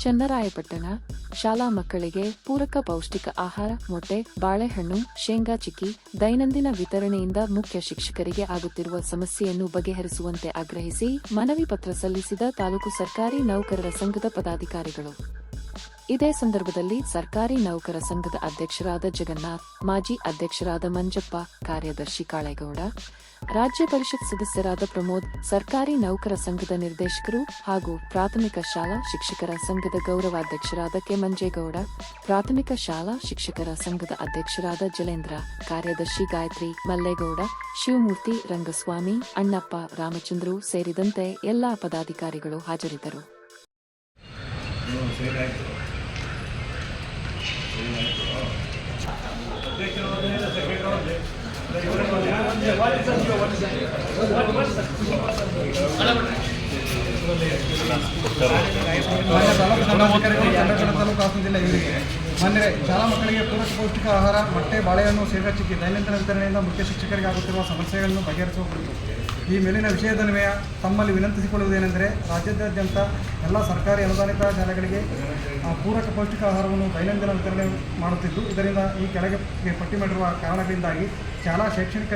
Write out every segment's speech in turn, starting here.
ಚನ್ನರಾಯಪಟ್ಟಣ ಶಾಲಾ ಮಕ್ಕಳಿಗೆ ಪೂರಕ ಪೌಷ್ಟಿಕ ಆಹಾರ, ಮೊಟ್ಟೆ, ಬಾಳೆಹಣ್ಣು, ಶೇಂಗಾ ಚಿಕ್ಕಿ, ದೈನಂದಿನ ವಿತರಣೆಯಿಂದ ಮುಖ್ಯ ಶಿಕ್ಷಕರಿಗೆ ಆಗುತ್ತಿರುವ ಸಮಸ್ಯೆಯನ್ನು ಬಗೆಹರಿಸುವಂತೆ ಆಗ್ರಹಿಸಿ ಮನವಿ ಪತ್ರ ಸಲ್ಲಿಸಿದ ತಾಲೂಕು ಸರ್ಕಾರಿ ನೌಕರರ ಸಂಘದ ಪದಾಧಿಕಾರಿಗಳು. ಇದೇ ಸಂದರ್ಭದಲ್ಲಿ ಸರ್ಕಾರಿ ನೌಕರ ಸಂಘದ ಅಧ್ಯಕ್ಷರಾದ ಜಗನ್ನಾಥ್, ಮಾಜಿ ಅಧ್ಯಕ್ಷರಾದ ಮಂಜಪ್ಪ, ಕಾರ್ಯದರ್ಶಿ ಕಾಳೇಗೌಡ, ರಾಜ್ಯ ಪರಿಷತ್ ಸದಸ್ಯರಾದ ಪ್ರಮೋದ್, ಸರ್ಕಾರಿ ನೌಕರ ಸಂಘದ ನಿರ್ದೇಶಕರು ಹಾಗೂ ಪ್ರಾಥಮಿಕ ಶಾಲಾ ಶಿಕ್ಷಕರ ಸಂಘದ ಗೌರವಾಧ್ಯಕ್ಷರಾದ ಕೆ ಮಂಜೇಗೌಡ ಪ್ರಾಥಮಿಕ ಶಾಲಾ ಶಿಕ್ಷಕರ ಸಂಘದ ಅಧ್ಯಕ್ಷರಾದ ಜಲೇಂದ್ರ, ಕಾರ್ಯದರ್ಶಿ ಗಾಯತ್ರಿ ಮಲ್ಲೇಗೌಡ, ಶಿವಮೂರ್ತಿ ರಂಗಸ್ವಾಮಿ, ಅಣ್ಣಪ್ಪ ರಾಮಚಂದ್ರು ಸೇರಿದಂತೆ ಎಲ್ಲಾ ಪದಾಧಿಕಾರಿಗಳು ಹಾಜರಿದ್ದರು. ಸರಿ ಮಾನ್ಯ ತಾಲೂಕು ದಂಡಾಧಿಕಾರಿಗಳು ಚಂದ್ರಗಡ ತಾಲೂಕು ಶಾಲಾ ಮಕ್ಕಳಿಗೆ ಪೂರಕ ಪೌಷ್ಟಿಕ ಆಹಾರ, ಮೊಟ್ಟೆ, ಬಾಳೆಹಣ್ಣು ಸೇವೆ ಚಿಕ್ಕಿ, ದೈನಂದಿನ ವಿತರಣೆಯಿಂದ ಮುಖ್ಯ ಶಿಕ್ಷಕರಿಗೆ ಆಗುತ್ತಿರುವ ಸಮಸ್ಯೆಗಳನ್ನು ಬಗೆಹರಿಸುವ ಕುರಿತು ಈ ಮೇಲಿನ ವಿಷಯದನ್ವಯ ತಮ್ಮಲ್ಲಿ ವಿನಂತಿಸಿಕೊಳ್ಳುವುದೇನೆಂದರೆ, ರಾಜ್ಯಾದ್ಯಂತ ಎಲ್ಲ ಸರ್ಕಾರಿ ಅನುದಾನಿತ ಶಾಲೆಗಳಿಗೆ ಪೂರಕ ಪೌಷ್ಟಿಕ ಆಹಾರವನ್ನು ದೈನಂದಿನ ವಿತರಣೆ ಮಾಡುತ್ತಿದ್ದು, ಇದರಿಂದ ಈ ಕೆಳಗೆ ಪಟ್ಟಿ ಮಾಡಿರುವ ಕಾರಣಗಳಿಂದಾಗಿ ಶಾಲಾ ಶೈಕ್ಷಣಿಕ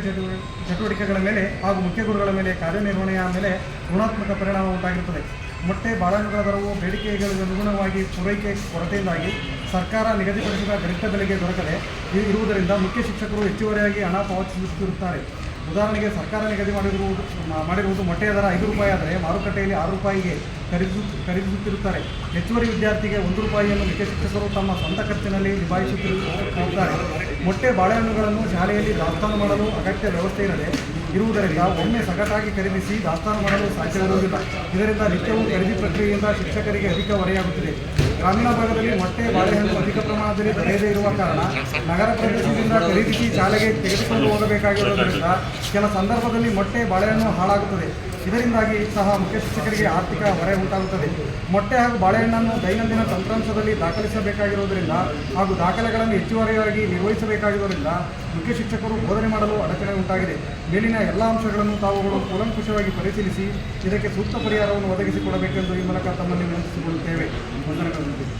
ಚಟುವಟಿಕೆಗಳ ಮೇಲೆ ಹಾಗೂ ಮುಖ್ಯ ಗುರುಗಳ ಮೇಲೆ ಕಾರ್ಯನಿರ್ವಹಣೆಯ ಮೇಲೆ ಋಣಾತ್ಮಕ ಪರಿಣಾಮ ಉಂಟಾಗಿರುತ್ತದೆ. ಮೊಟ್ಟೆ ಬಾಳೆಹಣ್ಣುಗಳ ದರವು ಬೇಡಿಕೆಗಳಿಗೆ ಅನುಗುಣವಾಗಿ ಪೂರೈಕೆ ಕೊರತೆಯಿಂದಾಗಿ ಸರ್ಕಾರ ನಿಗದಿಪಡಿಸಿದ ಗರಿಷ್ಠ ಬೆಲೆಗೆ ದೊರಕದೆ ಇರುವುದರಿಂದ ಮುಖ್ಯ ಶಿಕ್ಷಕರು ಹೆಚ್ಚುವರಿಯಾಗಿ ಹಣ ಪಾವತಿಸುತ್ತಿರುತ್ತಾರೆ. ಉದಾಹರಣೆಗೆ ಸರ್ಕಾರ ನಿಗದಿ ಮಾಡಿರುವುದು ಮಾಡಿರುವುದು ಮೊಟ್ಟೆಯ ದರ ಐದು ರೂಪಾಯಿ ಆದರೆ ಮಾರುಕಟ್ಟೆಯಲ್ಲಿ ಆರು ರೂಪಾಯಿಗೆ ಖರೀದಿಸು, ಖರೀದಿಸುತ್ತಿರುತ್ತಾರೆ. ಹೆಚ್ಚುವರಿ ವಿದ್ಯಾರ್ಥಿಗೆ ಒಂದು ರೂಪಾಯಿಯನ್ನು ಶಿಕ್ಷಕರು ತಮ್ಮ ಸ್ವಂತ ಖರ್ಚಿನಲ್ಲಿ ನಿಭಾಯಿಸುತ್ತಿರುತ್ತಾರೆ ಮೊಟ್ಟೆ ಬಾಳೆಹಣ್ಣುಗಳನ್ನು ಶಾಲೆಯಲ್ಲಿ ದಾಸ್ತಾನು ಮಾಡಲು ಅಗತ್ಯ ವ್ಯವಸ್ಥೆ ಇರದೆ ಇರುವುದರಿಂದ ಒಮ್ಮೆ ಸಗಟಾಗಿ ಖರೀದಿಸಿ ದಾಸ್ತಾನು ಮಾಡಲು ಸಾಧ್ಯವಿರುವುದಿಲ್ಲ. ಇದರಿಂದ ನಿತ್ಯವೂ ಖರೀದಿ ಪ್ರಕ್ರಿಯೆಯಿಂದ ಶಿಕ್ಷಕರಿಗೆ ಅಧಿಕ ಹೊರೆಯಾಗುತ್ತಿದೆ. ಗ್ರಾಮೀಣ ಭಾಗದಲ್ಲಿ ಮೊಟ್ಟೆ ಬಾಳೆಹಣ್ಣು ಅಧಿಕ ಪ್ರಮಾಣದಲ್ಲಿ ಬೆಳೆಯದೇ ಇರುವ ಕಾರಣ ನಗರ ಪ್ರದೇಶದಿಂದ ಖರೀದಿಸಿ ಶಾಲೆಗೆ ತೆಗೆದುಕೊಂಡು ಹೋಗಬೇಕಾಗಿರುವುದರಿಂದ ಕೆಲ ಸಂದರ್ಭದಲ್ಲಿ ಮೊಟ್ಟೆ ಬಾಳೆಹಣ್ಣು ಹಾಳಾಗುತ್ತದೆ. ಇದರಿಂದಾಗಿ ಸಹ ಮುಖ್ಯ ಶಿಕ್ಷಕರಿಗೆ ಆರ್ಥಿಕ ಹೊರೆ ಉಂಟಾಗುತ್ತದೆ. ಮೊಟ್ಟೆ ಹಾಗೂ ಬಾಳೆಹಣ್ಣನ್ನು ದೈನಂದಿನ ತಂತ್ರಾಂಶದಲ್ಲಿ ದಾಖಲಿಸಬೇಕಾಗಿರುವುದರಿಂದ ಹಾಗೂ ದಾಖಲೆಗಳನ್ನು ಹೆಚ್ಚುವರಿಯಾಗಿ ನಿರ್ವಹಿಸಬೇಕಾಗಿರುವುದರಿಂದ ಮುಖ್ಯ ಶಿಕ್ಷಕರು ಬೋಧನೆ ಮಾಡಲು ಅಡಚಣೆ ಉಂಟಾಗಿದೆ. ಮೇಲಿನ ಎಲ್ಲ ಅಂಶಗಳನ್ನು ತಾವುಗಳು ಕೂಲಂಕುಷವಾಗಿ ಪರಿಶೀಲಿಸಿ ಇದಕ್ಕೆ ಸೂಕ್ತ ಪರಿಹಾರವನ್ನು ಒದಗಿಸಿಕೊಡಬೇಕೆಂದು ಈ ಮೂಲಕ ತಮ್ಮಲ್ಲಿ ವಿನಂತಿಸಿಕೊಳ್ಳುತ್ತೇವೆ. ವಂದನೆಗಳು.